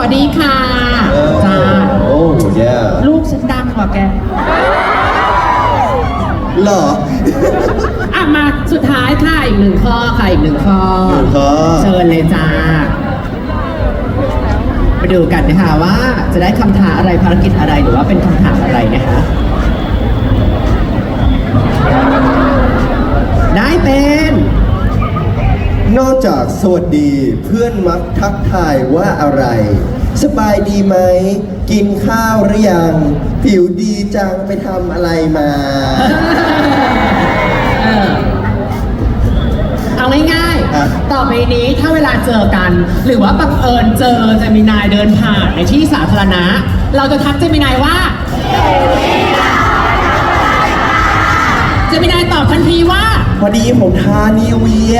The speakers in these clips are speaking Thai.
วัสดีค่ะจ้าโอ้ยลูกฉันดังกว่าแก เหรอ อะมาสุดท้ายค่ะอีกหนึ่งข้อค่ะอีกหนึ่งข้อหนึ่งข้อ เชิญเลยจ้าไปดูกันนะคะว่าจะได้คำถามอะไรภารกิจอะไรหรือว่าเป็นคำถามอะไรนะคะ ได้เป็น นอก จากสวัสดีเพื่อนมักทักทายว่าอะไร สบายดีไหม กินข้าวหรือยัง ผิวดีจังไปทำอะไรมา เออเอาง่ายอะ ๆ ต่อไปนี้ถ้าเวลาเจอกัน หรือว่าบังเอิญเจอเจมินายเดินผ่านในที่สาธารณะ เราจะทักเจมินายว่าเจมินายตอบทันทีว่า พอดีผมทานิเวีย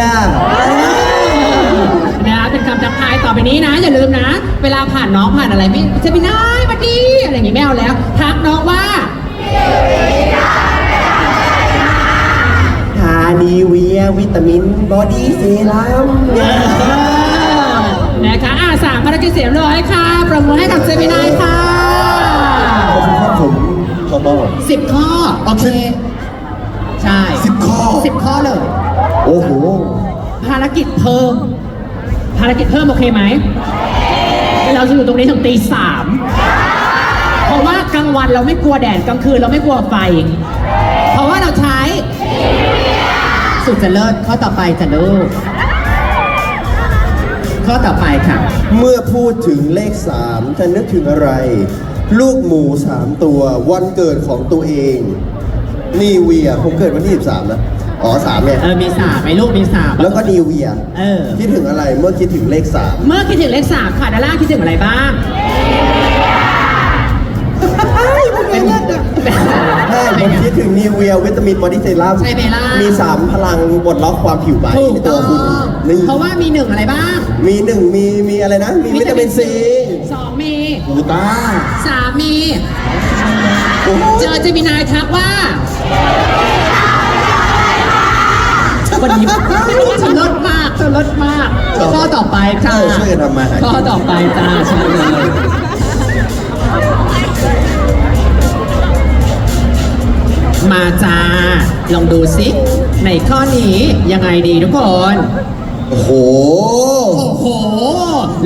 นะเป็นคำทักทายต่อไปนี้นะ อย่าลืมนะ เวลาผ่านน้องผ่านอะไรไม่เจมินายสวัสดีอะไรอย่างงี้ไม่เอาแล้ว ทักน้องว่าทานิเวียวิตามินบอดี้เซรั่มนะคะอะสามภารกิจเสียบร้อยค่ะประมือให้กับเจมินายค่ะขอบคุณครับผมขอบอกสิบข้อ โอเค ใช่สิบข้อสิบข้อเลย โอ้โห ภารกิจเพิ่ม ภารกิจเพิ่มโอเคไหมเราจะอยู่ตรงนี้ถึงตีสามเพราะว่ากลางวันเราไม่กลัวแดดกลางคืนเราไม่กลัวไฟ เพราะว่าเราใช้ สุดจะเลิศข้อต่อไปจะลูกข้อต่อไปค่ะ เมื่อพูดถึงเลขสามจะนึกถึงอะไร ลูกหมูสามตัววันเกิดของตัวเอง นี่เวียผมเกิดวันที่ 13นะ อ๋อสามเนี่ยเออมีสามไหมลูกมีสามแล้วก็นีเวียเออ คิดถึงอะไรเมื่อคิดถึงเลขสามเมื่อคิดถึงเลขสามค่ะด้านล่างคิดถึงอะไรบ้าง เป็นใช่ผมคิดถึงนีเวียวิตามินบอดี้เซรั่มใช่ไหมล่ะ มีสามพลังบดล็อกความผิวใบถูกในตัต้วองคุณนี่เพราะว่ามีหนึ่งอะไรบ้างมีหนึ่งมีมีอะไรนะ มีวิตามินซีสองมีกูต้าสามมี โอ้โหเจอเจมินายทักว่า วันนี้เธอลดมากเธอลดมากข้อต่อไปจ้าเออช่วยกันทำมาหากิน ข้อต่อไปจ้าใช่เลย มาจ้า ลองดูสิในข้อนี้ยังไงดีทุกคน โอ้โห โอ้โห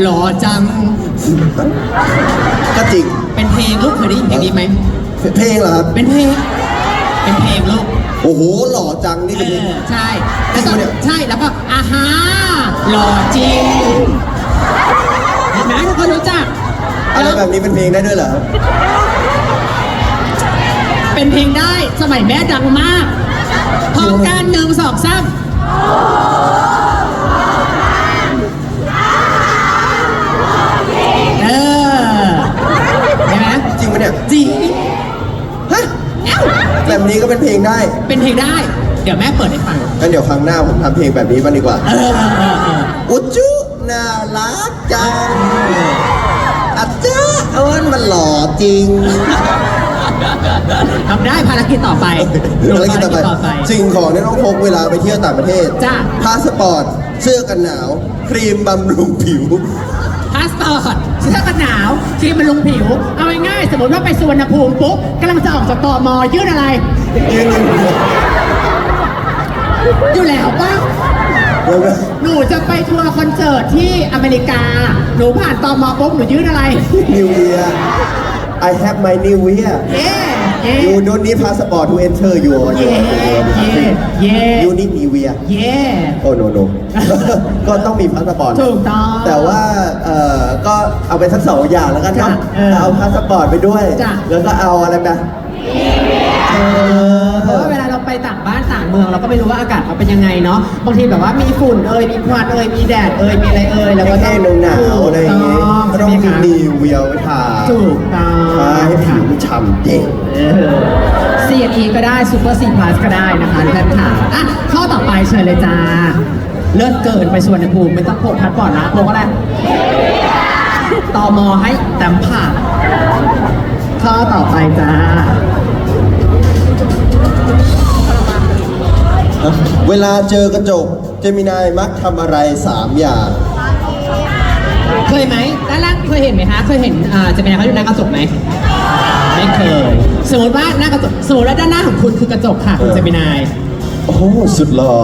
หล่อจัง ก็จริงเป็นเพลงลูกเคยได้ยินเพลงนี้ไหม เพลงเหรอครับ เป็นเพลง เป็นเพลงลูก โอ้โหหล่อจังนี่เอคือเพลงอใช่แล้วก็จริงปะเนี่ยใช่แล้วก็อาฮาหล่อจริงเห็นไหมทุกคนรู้จักอะไรแบบนี้เป็นเพลงได้ด้วยเหรอครับเป็นเพลงได้สมัยแม่ดังมากพร้อมกันหนึ่งสองสาม ก็เป็นเพลงได้เป็นเพลงได้ เดี๋ยวแม่เปิดให้ฟังงั้นเดี๋ยวครั้งหน้าผมทำเพลงแบบนี้บ้างดีกว่า เออเออเออเอออุจุน่ารักจังอาจ้าเอิ้นมันหล่อจริงทำได้ภารกิจต่อไปภารกิจต่อไปต่อไป สิ่งของที่ต้องพกเวลาไปเที่ยวต่างประเทศจ้ะ พาสปอร์ต เสื้อกันหนาว ครีมบำรุงผิว พาสปอร์ตเสื้อกันหนาวครีมบำรุงผิว เอาง่ายๆสมมติว่าไปสุวรรณภูมิปุ๊บกำลังจะออกจากตมยื่นอะไร ยืนหนึ่งอยู่แล้วปะเดี๋ยวนะหนูจะไปทัวร์คอนเสิร์ตที่อเมริกา หนูผ่านตมปุ๊บหนูยื่นอะไร New Year I have my New Year เย่เย่ You don't need passport to enter your เย่ your เย่เย่ You need New Year เย่ โอ้ no no ก็ต้องมีพาสปอร์ตถูกต้องแต่ว่าเอ่อก็เอาไปทั้งสองอย่างแล้วกันเนาะจ้ะเออเอาพาสปอร์ตไปด้วย จ้ะ แล้วก็เอาอะไรไป เออเพราะว่าเวลาเราไปต่างบ้านต่างเมือง เราก็ไม่รู้ว่าอากาศเขาเป็นยังไงเนาะบางทีแบบว่ามีฝุ่นเอ่ยมีควันเอ่ยมีแดดเอ่ยมีอะไรเอ่ยแล้วก็ต้แห้องงๆหนาวๆอะไรอย่างงี้ถูก็กต้องใช่มีไหคะนิวเวียไว้ทาถูกต้อง ทาให้ผิวมันฉ่ำเด้งเออ CNE ก็ได้ Super C Plus ก็ได้นะคะทุกท่านค่ะอะ ข้อต่อไปเชิญเลยจ้า เลิศเกินไปสวนภูมิไม่ต้องพกพัดปอดละพกอะไรตอมอให้แต้มผ่านข้อต่อไปจ้า เวลาเจอกระจกเจมินายมักทำอะไร 3 อย่างขเคยไหมด้านล่างเคยเห็นไหมคะ เคยเห็นอ่าเจมินายเขาอยู่หน้ากระจกไหม ไม่เคย สมมติว่าหน้ากระจก สมมติว่าด้านหน้าของคุณคือกระจกค่ะคุณเจมินาย โอ้โหสุดหล่อ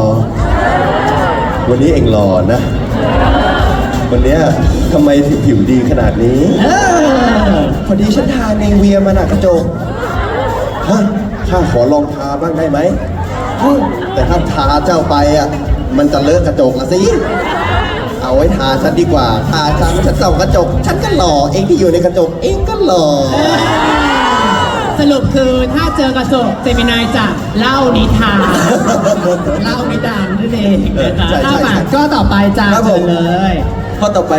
วันนี้เองหล่อนะ วันเนี้ยทำไมถึงผิวดีขนาดนี้ เออ พอดีฉันทาเนเวียมาหนักกระจกฮะข้าขอลองทาบ้างได้ไหมเฮ้ย แต่ถ้าทาเจ้าไปอะ มันจะเลอะกระจกละสิ เอาไว้ทาฉันดีกว่า ทาฉันฉันส่องกระจก ฉันก็หล่อ เองที่อยู่ในกระจก เองก็หล่อ สรุปคือถ้าเจอกระจกเจมินายจะเล่านิทาน เล่านิทานนั่นเองนะคะใช่ใช่อ้าวมาใช่ก็ต่อไปจ้าครับผมเชิญเลย ข้อต่อไป